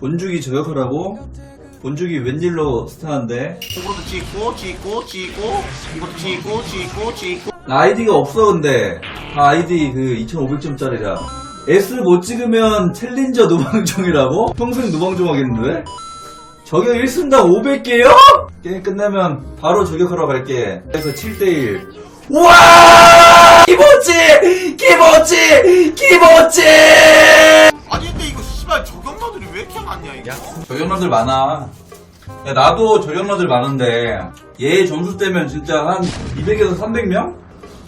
본죽이 저격하라고? 본죽이 웬일로 스타인데? 호구로도 찍고 찍고 찍고 이것도 찍고 찍고 찍고 아이디가 없어 근데 다 아이디 그 2500점짜리라 S 못 찍으면 챌린저 누방종이라고? 평생 누방종 하겠는데? 저격 1승당 500개요? 게임 끝나면 바로 저격하러 갈게 그래서 7대1 우와! 기모찌! 기모찌! 기모찌! 저격러들 많아 야, 나도 저격러들 많은데 얘 점수 떼면 진짜 한 200에서 300명?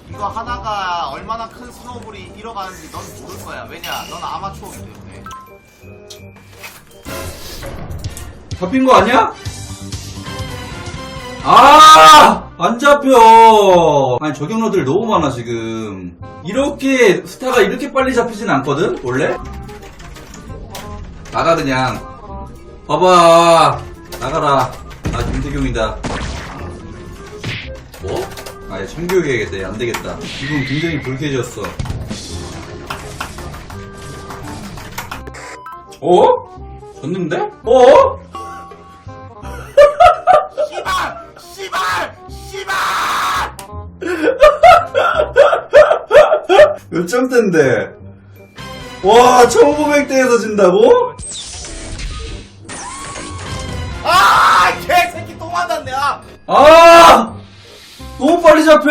이거 하다가 얼마나 큰 스노우볼이 잃어가는지 넌 모를 거야 왜냐 넌 아마추어기 때문에 잡힌 거 아니야? 아! 안 잡혀! 아니, 저격러들 너무 많아, 지금. 이렇게, 스타가 이렇게 빨리 잡히진 않거든? 원래? 나가, 그냥. 봐봐. 나가라. 나 김태경이다. 뭐? 아예 참교육해야겠다. 안 되겠다. 지금 굉장히 불쾌해졌어. 어? 졌는데? 어? 씨발! 씨발! 씨발! 몇 점 대인데? 와, 1500대에서 진다고? 아! 개새끼 또 만났네 아! 아! 너무 빨리 잡혀!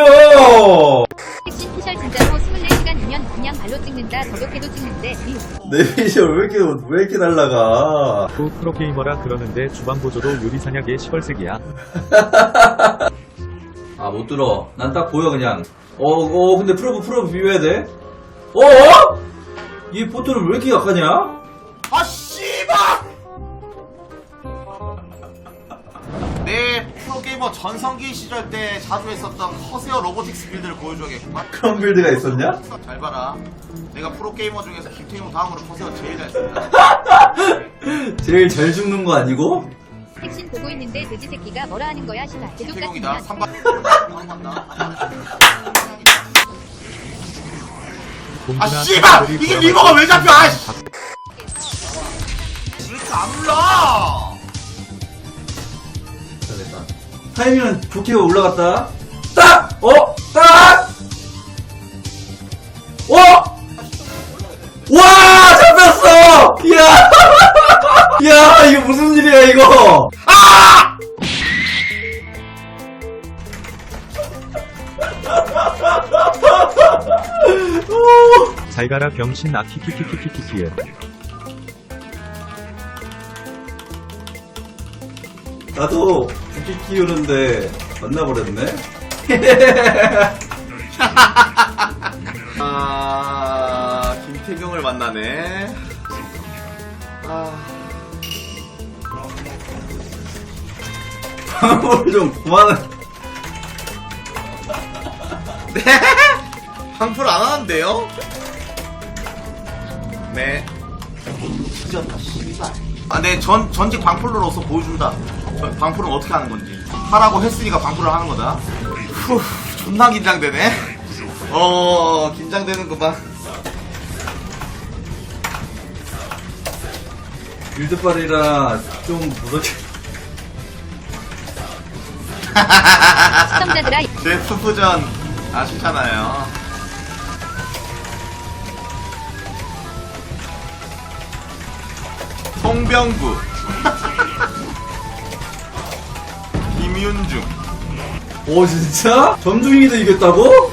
핵심 피셜 진짜로 24시간이면 그냥 발로 찍는다 저격해도 찍는데 이내 비주얼 왜 이렇게, 왜 이렇게 날라가? 또 프로게이머라 그러는데 주방 보조도 요리사냥의 시벌색이야. 아, 못 들어. 난 딱 보여, 그냥. 어, 어, 근데 프로브, 프로브 비벼야 돼? 어? 이 포트는 왜 이렇게 약하냐? 아 씨발! 내 프로게이머 전성기 시절 때 자주 했었던 커세어 로보틱스 빌드를 보여줘야겠구만. 그런 빌드가 있었냐? 잘 봐라. 내가 프로게이머 중에서 김태형 다음으로 커세어 제일 잘 쓴다. 제일 잘 죽는 거 아니고? 핵심 보고 있는데 돼지 새끼가 뭐라 하는 거야 시발 대족 김태형이다. 같으면 3번 공주나 아 씨발! 사람들이 이게 리버가 왜때 잡혀? 아이씨 타이밍은 좋게 올라갔다. 딱! 어? 딱! 어? 와! 잡혔어! 이야! 야, 이거 무슨 일이야, 이거! 아! 오! 잘 가라 병신 아키키키키키키키에. 나도 부키 키우는데 만나버렸네? 아 김태경을 만나네 아 방법을 좀 그만해. 네? 방풀 안 하는데요? 네. 뒤졌다, 씨 발. 아, 네, 전, 전직 방풀러로서 보여준다. 저, 방풀은 어떻게 하는 건지. 하라고 했으니까 방풀을 하는 거다. 후, 존나 긴장되네. 어, 긴장되는구만. 빌드빨이라 좀 무섭게. 시청자들아 제 푸푸전 아시잖아요. 송병구. 김윤중. 오, 진짜? 점중이도 이겼다고?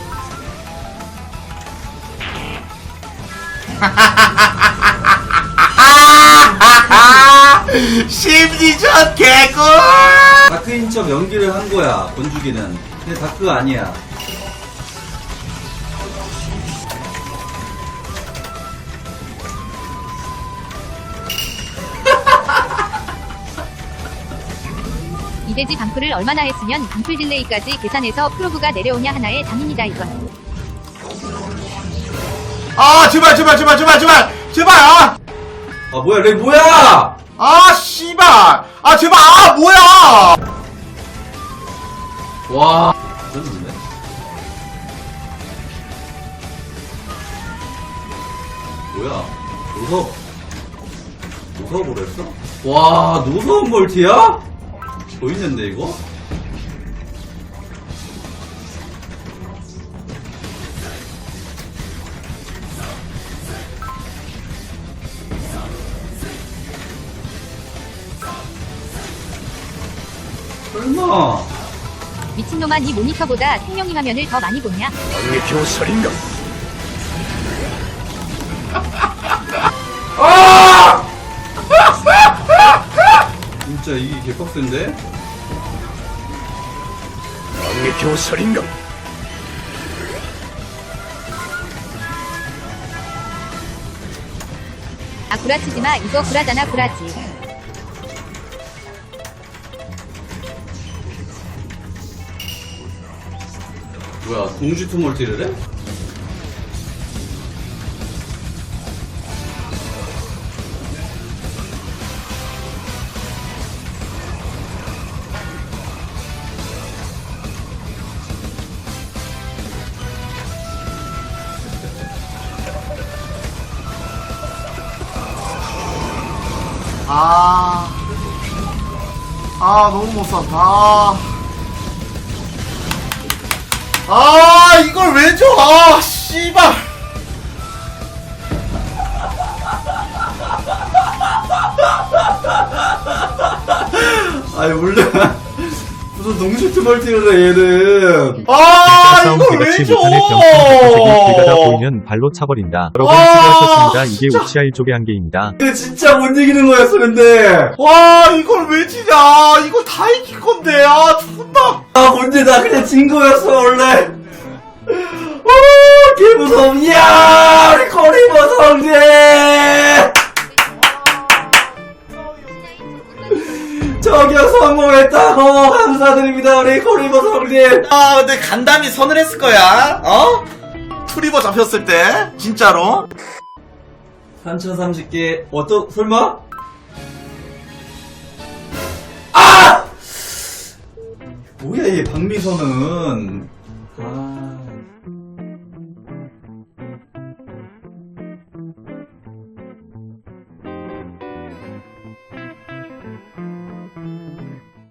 심리전 개꿀! 다크인 척 연기를 한 거야, 본주기는. 근데 다크 아니야. 이돼지 방풀을 얼마나 했으면 방풀 딜레이까지 계산해서 프로브가 내려오냐 하나의 장인이다 이건 아, 제발, 제발, 제발, 제발, 제발! 제발, 아! 아, 뭐야, 렉 뭐야! 아, 씨발! 아, 제발, 아, 뭐야! 와. 뭐야, 무서워. 노사업으로 했어? 와 노사업 멀티야? 보이는데 이거? 설마 미친놈아 니 모니터보다 생명이 화면을 더 많이 보냐? 진짜 이게 개빡센데? 아 구라치지마 이거 구라잖아 구라지. 뭐야 공주투 멀티를 해? 아. 아, 너무 못 샀다. 아. 아, 이걸 왜 줘? 아, 씨발. 아니 원래 무슨 농슈트 멀티를 해 얘는 아, 싸움 이걸 왜 개같이 줘? 못하는 병신 기가다 보이면 발로 차버린다. 여러분 아, 수고하셨습니다. 이게 진짜. 우치아 일족의 한계입니다. 근데 진짜 못 이기는 거였어 근데 와, 이걸 왜 지냐? 이걸 다 이길 건데. 아, 죽었다. 아 뭔데 나 그냥 진 거였어 원래 오 개 무서움 이야 우리 코리버 성재 저격 성공했다고 감사드립니다 우리 코리버 성재 아, 근데 간담이 선을 했을 거야. 어? 투리버 잡혔을 때. 진짜로. 3030개 어떠 설마? 아! 뭐야 얘 박미선은